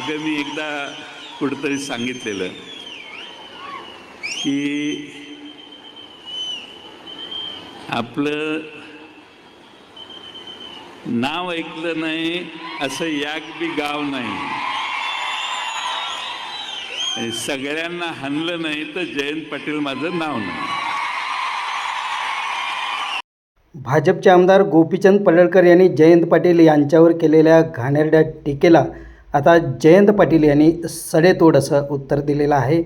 मागं मी एकदा कुठंतरी सांगितलेलं की आपलं नाव ऐकलं नाही असं याक बी गाव नाही. सगळ्यांना हाणलं नाही तर जयंत पाटील माझं नाव नाही. भाजपचे आमदार गोपीचंद पडळकर यांनी जयंत पाटील यांच्यावर केलेल्या घाणेरड्या टीकेला आता जयंत पाटील यांनी सडेतोड असं उत्तर दिलेलं आहे.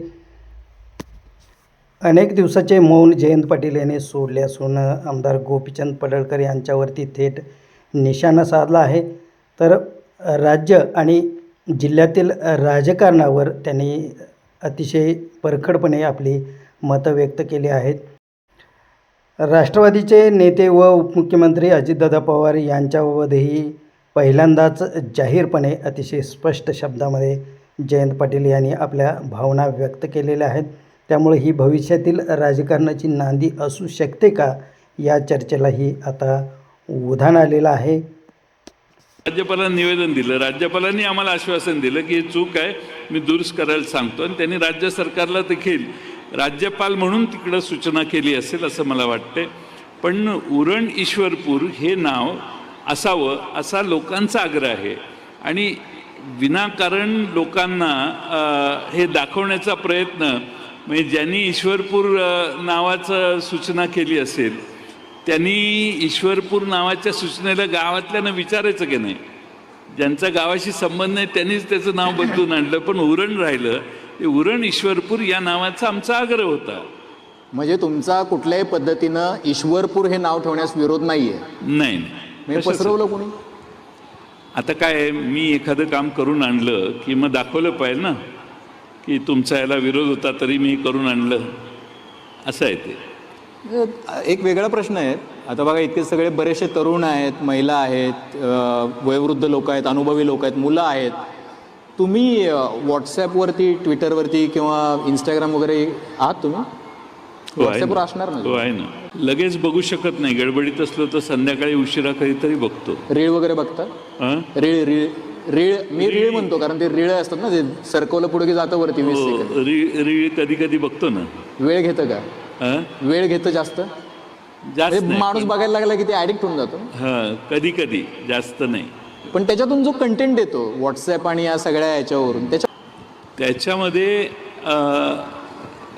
अनेक दिवसाचे मौन जयंत पाटील यांनी सोडले असून आमदार गोपीचंद पडळकर यांच्यावरती थेट निशाणा साधला आहे. तर राज्य आणि जिल्ह्यातील राजकारणावर त्यांनी अतिशय परखडपणे आपली मतं व्यक्त केली आहेत. राष्ट्रवादीचे नेते व उपमुख्यमंत्री अजितदादा पवार यांच्यावरही पहिल्यांदाच जाहीरपणे अतिशय स्पष्ट शब्दामध्ये जयंत पाटील यांनी आपल्या भावना व्यक्त केलेल्या आहेत. त्यामुळे ही भविष्यातील राजकारणाची नांदी असू शकते का या चर्चेलाही आता उधाण आलेलं आहे. राज्यपालांनी निवेदन दिलं. राज्यपालांनी आम्हाला आश्वासन दिलं की ही चूक आहे मी दुरुस्त करायला सांगतो आणि त्यांनी राज्य सरकारला देखील राज्यपाल म्हणून तिकडं सूचना केली असेल असं मला वाटते पण उरण ईश्वरपूर हे नाव असावं असा लोकांचा आग्रह आहे. आणि विनाकारण लोकांना हे दाखवण्याचा प्रयत्न म्हणजे ज्यांनी ईश्वरपूर नावाचं सूचना केली असेल त्यांनी ईश्वरपूर नावाच्या सूचनेला गावातल्यानं विचारायचं की नाही? ज्यांचा गावाशी संबंध नाही त्यांनीच त्याचं नाव बदलून आणलं. पण उरण राहिलं ते उरण ईश्वरपूर या नावाचा आमचा आग्रह होता. म्हणजे तुमचा कुठल्याही पद्धतीनं ईश्वरपूर हे नाव ठेवण्यास विरोध नाहीये? नाही नाही. पसरवलं कोणी? आता काय मी एखादं काम करून आणलं की मग दाखवलं पाहिजे ना की तुमचा याला विरोध होता तरी मी करून आणलं. असं आहे ते. एक वेगळा प्रश्न आहे. आता बघा इतके सगळे बरेचसे तरुण आहेत महिला आहेत वयोवृद्ध लोक आहेत अनुभवी लोक आहेत मुलं आहेत. तुम्ही व्हॉट्सॲपवरती ट्विटरवरती किंवा इंस्टाग्राम वगैरे आहात तुम्ही? ना. असणार ना आहे ना. लगेच बघू शकत नाही. गडबडीत असलो तर संध्याकाळी उशिरा कधीतरी बघतो. रीळ वगैरे बघता हां? रीळ रीळ रीळ मी रीळ म्हणतो कारण ते रीळ असतात ना ते सरकवलं पुढे की जातं वरती वीस सेकंद. हो, रीळ कधी कधी बघतो ना. वेळ घेतं का? हां? वेळ घेतं जास्त? जास्त म्हणजे नाही. माणूस बघायला लागला की ते ऍडिक्ट होऊन जातो. हां कधी कधी. जास्त नाही. पण त्याच्यातून जो कंटेंट येतो व्हॉट्सॲप आणि या सगळ्या याच्यावरून त्याच्या त्याच्यामध्ये अं,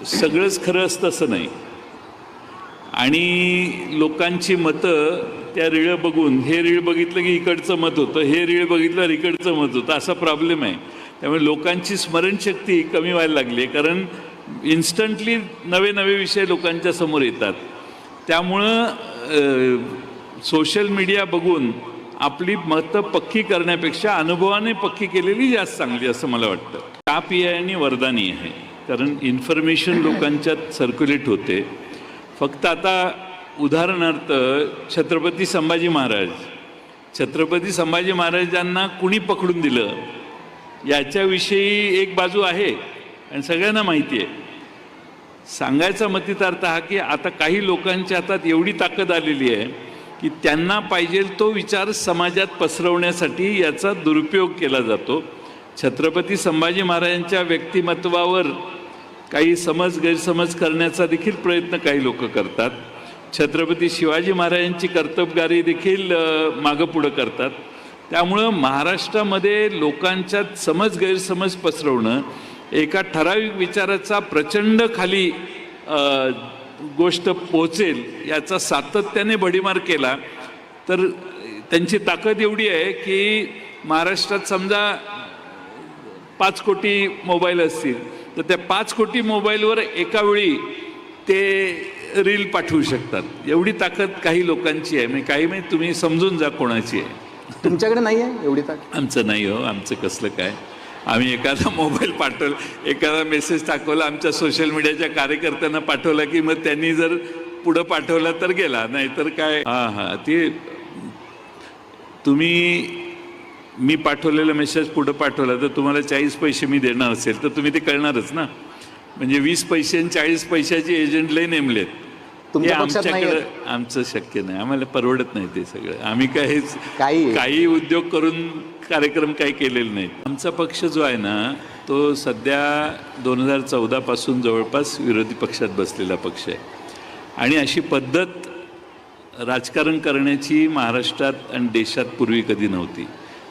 सगळंच खरं असतं असं नाही. आणि लोकांची मतं त्या रिळं बघून हे रीळ बघितलं की इकडचं मत होतं हे रीळ बघितलं इकडचं मत होतं असा प्रॉब्लेम आहे. त्यामुळे लोकांची स्मरणशक्ती कमी व्हायला लागली आहे कारण इन्स्टंटली नवे नवे विषय लोकांच्या समोर येतात. त्यामुळं सोशल मीडिया बघून आपली मतं पक्की करण्यापेक्षा अनुभवाने पक्की केलेली जास्त चांगली असं मला वाटतं. तापी आहे आणि वरदानी आहे? कारण इन्फॉर्मेशन लोकांच्यात सर्क्युलेट होते. फक्त आता उदाहरणार्थ छत्रपती संभाजी महाराज. छत्रपती संभाजी महाराजांना कुणी पकडून दिलं? याच्याविषयी एक बाजू आहे आणि सगळ्यांना माहिती आहे. सांगायचा मतितार्थ हा की आता काही लोकांच्या हातात एवढी ताकद आलेली आहे की त्यांना पाहिजे तो विचार समाजात पसरवण्यासाठी याचा दुरुपयोग केला जातो. छत्रपती संभाजी महाराजांच्या व्यक्तिमत्वावर काही समज गैरसमज करण्याचा देखील प्रयत्न काही लोक करतात. छत्रपती शिवाजी महाराजांची कर्तबगारी देखील मागं पुढं करतात. त्यामुळं महाराष्ट्रामध्ये लोकांच्यात समज गैरसमज पसरवणं एका ठराविक विचाराचा प्रचंड खाली गोष्ट पोचेल याचा सातत्याने भडीमार केला तर त्यांची ताकद एवढी आहे की महाराष्ट्रात समजा पाच कोटी मोबाईल असतील तर त्या पाच कोटी मोबाईलवर एका वेळी ते रील पाठवू शकतात. एवढी ताकद काही लोकांची आहे. म्हणजे काही म्हणजे तुम्ही समजून जा कोणाची आहे. तुमच्याकडे नाही आहे एवढी ताकद? आमचं नाही हो. आमचं कसलं काय? आम्ही एखादा मोबाईल पाठवलं एखादा मेसेज टाकवला आमच्या सोशल मीडियाच्या कार्यकर्त्यांना पाठवला की मग त्यांनी जर पुढं पाठवला तर गेला नाहीतर काय? हां हां. ते तुम्ही मी पाठवलेला मेसेज पुढं पाठवला तर तुम्हाला चाळीस पैसे मी देणार असेल तर तुम्ही ते कळणारच ना. म्हणजे वीस पैसे आणि चाळीस पैशाचे एजंट लय नेमलेत. नाही आमच्याकडे आमचं शक्य नाही. आम्हाला परवडत नाही ते सगळं. आम्ही काही काही काही उद्योग करून कार्यक्रम काही केलेले नाहीत. आमचा पक्ष जो आहे ना तो सध्या दोन हजार चौदा पासून जवळपास विरोधी पक्षात बसलेला पक्ष आहे. आणि अशी पद्धत राजकारण करण्याची महाराष्ट्रात आणि देशात पूर्वी कधी नव्हती.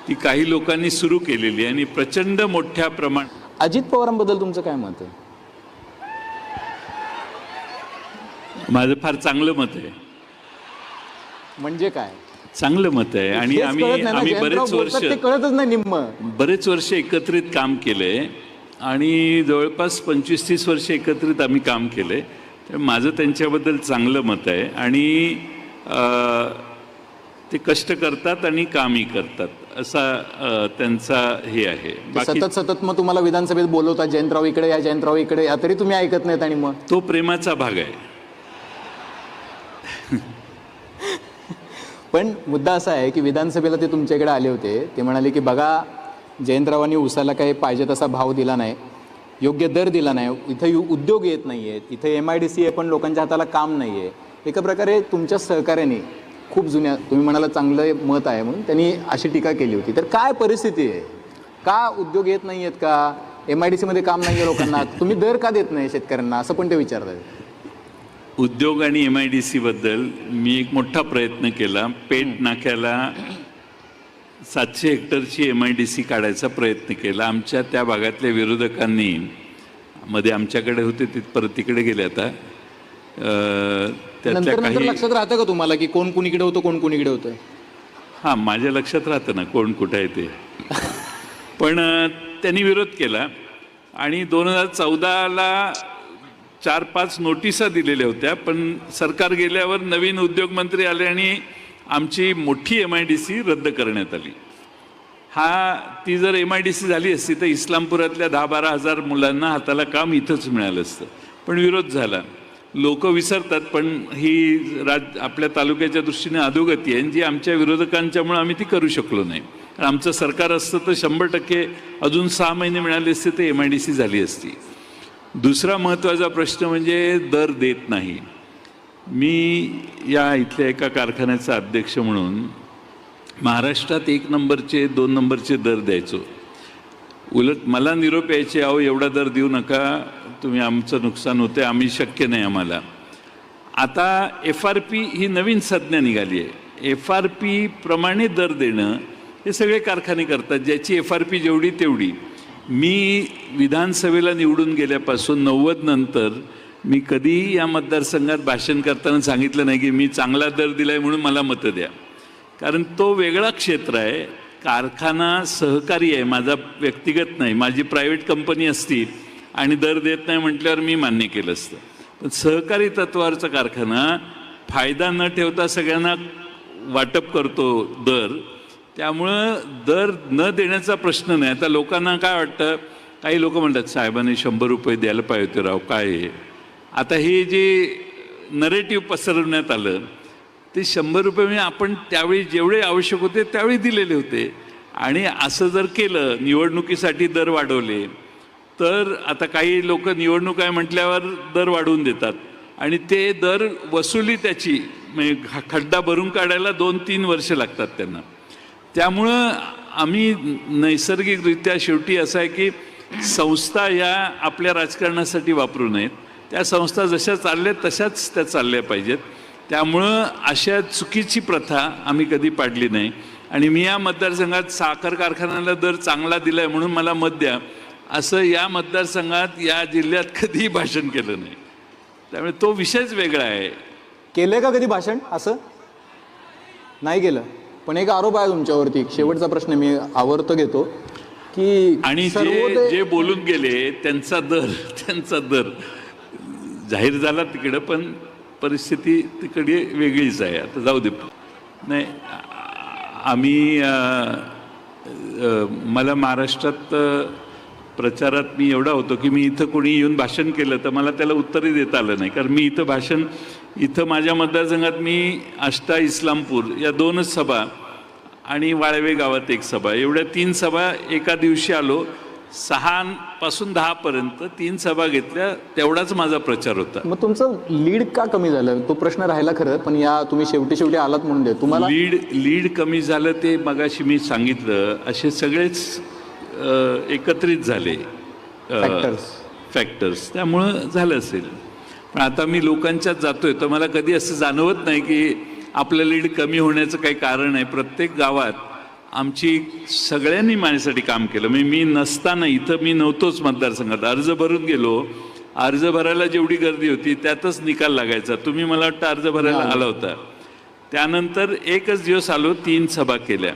ती काही लोकांनी सुरू केलेली आहे आणि प्रचंड मोठ्या प्रमाण अजित पवारांबद्दल तुमचं काय मत आहे? माझं फार चांगलं मत आहे. म्हणजे काय? चांगलं मत आहे आणि आम्ही कळत नाही ना, आम्ही जयंतराव बरेच वर्ष ते कळतच नाही निम्म. बरेच वर्ष एकत्रित काम केलंय आणि जवळपास पंचवीस तीस वर्ष एकत्रित आम्ही काम केलंय तर माझं त्यांच्याबद्दल चांगलं मत आहे आणि अं, ते कष्ट करतात आणि कामही करतात. असा त्यांचा हे आहे. सतत सतत मग तुम्हाला विधानसभेत बोलवतात जयंतराव इकडे या जयंतराव इकडे या तरी तुम्ही ऐकत नाहीत आणि मग? तो प्रेमाचा भाग आहे. पण मुद्दा असा आहे की विधानसभेला ते तुमच्याकडे आले होते. ते म्हणाले की बघा जयंतरावांनी उसाला काही पाहिजे तसा भाव दिला नाही. योग्य दर दिला नाही. इथं यु- उद्योग येत नाही आहेत इथं एम आय डी सी आहे पण लोकांच्या हाताला काम नाही आहे एका प्रकारे तुमच्या सहकार्याने खूप जुन्या तुम्ही म्हणाला चांगलं मत आहे म्हणून त्यांनी अशी टीका केली होती. तर काय परिस्थिती आहे? का उद्योग येत नाही आहेत का? एम आय डी सीमध्ये काम नाही आहे लोकांना. तुम्ही दर का देत नाही शेतकऱ्यांना? असं पण ते विचारतात उद्योग आणि एम आय डी सीबद्दल मी एक मोठा प्रयत्न केला. पेट नाक्याला सातशे हेक्टरची एम आय डी सी काढायचा प्रयत्न केला. आमच्या त्या भागातल्या विरोधकांनी मध्ये आमच्याकडे होते ते परत तिकडे गेले आता. त्यातल्या नंतर नंतर काही लक्षात राहतं का तुम्हाला की कोण कुणीकडे होतं कोण कुणीकडे होतं? हां माझ्या लक्षात राहतं ना कोण कुठं आहे ते. पण अं, त्यांनी विरोध केला आणि दोन हजार चौदाला चार पाच नोटिसा दिलेल्या होत्या पण सरकार गेल्यावर नवीन उद्योगमंत्री आले आणि आमची मोठी एम आय डी सी रद्द करण्यात आली. हा ती जर एम आय डी सी झाली असती तर इस्लामपुरातल्या दहा बारा हजार मुलांना हाताला काम इथंच मिळालं असतं. पण विरोध झाला. लोक विसरतात पण ही राज आपल्या तालुक्याच्या दृष्टीने अधोगती आहे जी आमच्या विरोधकांच्यामुळे आम्ही ती करू शकलो नाही. कारण आमचं सरकार असतं तर शंभर टक्के अजून सहा महिने मिळाले असते तर एम आय डी सी झाली असती. दुसरा महत्त्वाचा प्रश्न म्हणजे दर देत नाही. मी या इथल्या एका कारखान्याचा अध्यक्ष म्हणून महाराष्ट्रात एक नंबरचे दोन नंबरचे दर द्यायचो. उलट मला निरोप यायचे अहो एवढा दर देऊ नका तुम्ही आमचं नुकसान होते आम्ही शक्य नाही आम्हाला. आता एफ आर पी ही नवीन संज्ञा निघाली आहे. एफ आर पी प्रमाणे दर देणं हे सगळे कारखाने करतात ज्याची एफ आर पी जेवढी तेवढी. मी विधानसभेला निवडून गेल्यापासून नव्वद नंतर मी कधीही या मतदारसंघात भाषण करताना सांगितलं नाही की मी चांगला दर दिला आहे म्हणून मला मतं द्या. कारण तो वेगळा क्षेत्र आहे कारखाना सहकारी आहे माझा व्यक्तिगत नाही माझी प्रायव्हेट कंपनी असती आणि दर देत नाही म्हटल्यावर मी मान्य केलं असतं. पण सहकारी तत्वावरचा कारखाना फायदा न ठेवता सगळ्यांना वाटप करतो दर. त्यामुळं दर न देण्याचा प्रश्न नाही. आता लोकांना काय वाटतं? काही लोक म्हणतात साहेबांनी शंभर रुपये द्यायला पाहिजे होते राव काय आहे आता हे जे नरेटिव्ह पसरवण्यात आलं ते शंभर रुपये म्हणजे आपण त्यावेळी जेवढे आवश्यक होते त्यावेळी दिलेले होते. आणि असं जर केलं निवडणुकीसाठी दर वाढवले तर आता काही लोक निवडणूक आहे म्हटल्यावर दर वाढवून देतात. आणि ते दर वसुली त्याची म्हणजे खड्डा भरून काढायला दोन तीन वर्ष लागतात त्यांना. त्यामुळं आम्ही नैसर्गिकरित्या शेवटी असं आहे की संस्था या आपल्या राजकारणासाठी वापरू नयेत. त्या संस्था जशा चालल्या तशाच त्या चालल्या पाहिजेत. त्यामुळं अशा चुकीची प्रथा आम्ही कधी पाडली नाही. आणि मी या मतदारसंघात साखर कारखान्याला दर चांगला दिला आहे म्हणून मला मत द्या. असं या मतदारसंघात या जिल्ह्यात कधीही भाषण केलं नाही. त्यामुळे तो विषयच वेगळा आहे. केलंय का कधी भाषण असं? नाही केलं. पण एक आरोप आहे तुमच्यावरती. शेवटचा प्रश्न मी आवर्त घेतो की आणि जे बोलून गेले त्यांचा दर त्यांचा दर जाहीर झाला तिकडं पण परिस्थिती तिकडे वेगळीच आहे. आता जाऊ दे. नाही आम्ही मला महाराष्ट्रात प्रचारात मी एवढा होतो की मी इथं कोणी येऊन भाषण केलं तर मला त्याला उत्तरही देता आलं नाही. कारण मी इथं भाषण इथं माझ्या मतदारसंघात मी आष्टा इस्लामपूर या दोनच सभा आणि वाळवे गावात एक सभा. एवढ्या तीन सभा एका दिवशी आलो. सहा पासून दहा पर्यंत तीन सभा घेतल्या तेवढाच माझा प्रचार होता. मग तुमचं लीड का कमी झालं? तो प्रश्न राहिला खरं पण या तुम्ही शेवटी शेवटी आलात म्हणून दे तुम्हाला लीड लीड कमी झालं ते मगाशी मी सांगितलं. असे सगळेच अ, एकत्रित झाले. Factors. फॅक्टर्स त्यामुळं झालं असेल. पण आता मी लोकांच्यात जातोय तर मला कधी असं जाणवत नाही की आपलं लीड कमी होण्याचं काही कारण आहे. प्रत्येक गावात आमची सगळ्यांनी माझ्यासाठी काम केलं. म्हणजे मी नसताना इथं मी नव्हतोच मतदारसंघात. अर्ज भरून गेलो. अर्ज भरायला जेवढी गर्दी होती त्यातच निकाल लागायचा. तुम्ही मला वाटतं अर्ज भरायला आला होता. त्यानंतर एकच दिवस आलो तीन सभा केल्या.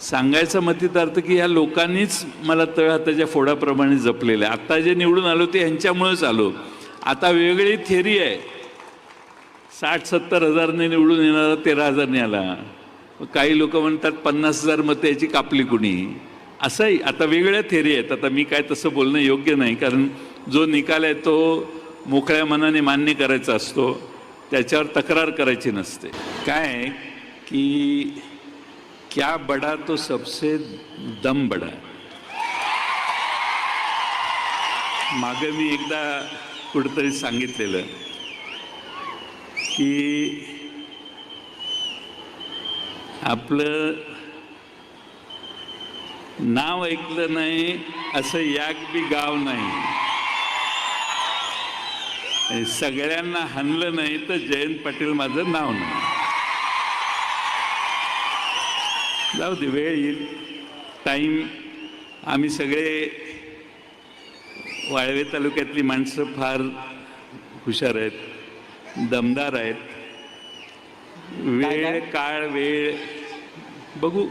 सांगायचा मतितार्थ की ह्या लोकांनीच मला तळ हाताच्या फोडाप्रमाणे जपलेलं आहे. आता जे निवडून आलो ते ह्यांच्यामुळेच आलो. आता वेगळी थेरी आहे. साठ सत्तर हजारने निवडून येणारा तेरा हजारने आला. काही लोक म्हणतात पन्नास हजार मतं याची कापली कुणी? असंही. आता वेगळ्या थेरी आहेत. आता मी काय तसं बोलणं योग्य नाही. कारण जो निकाल आहे तो मोकळ्या मनाने मान्य करायचा असतो. त्याच्यावर तक्रार करायची नसते. काय आहे की क्या बडा तो सबसे दम बडा मागं मी एकदा कुठंतरी सांगितलेलं की आपलं नाव ऐकलं नाही असं याक बी गाव नाही. सगळ्यांना हाणलं नाही तर जयंत पाटील माझं नाव नाही. जाऊ दे वेळ येईल. टाईम आम्ही सगळे वाळवे तालुक्यातली माणसं फार हुशार आहेत दमदार आहेत. वेळ काळ वेळ. बघू.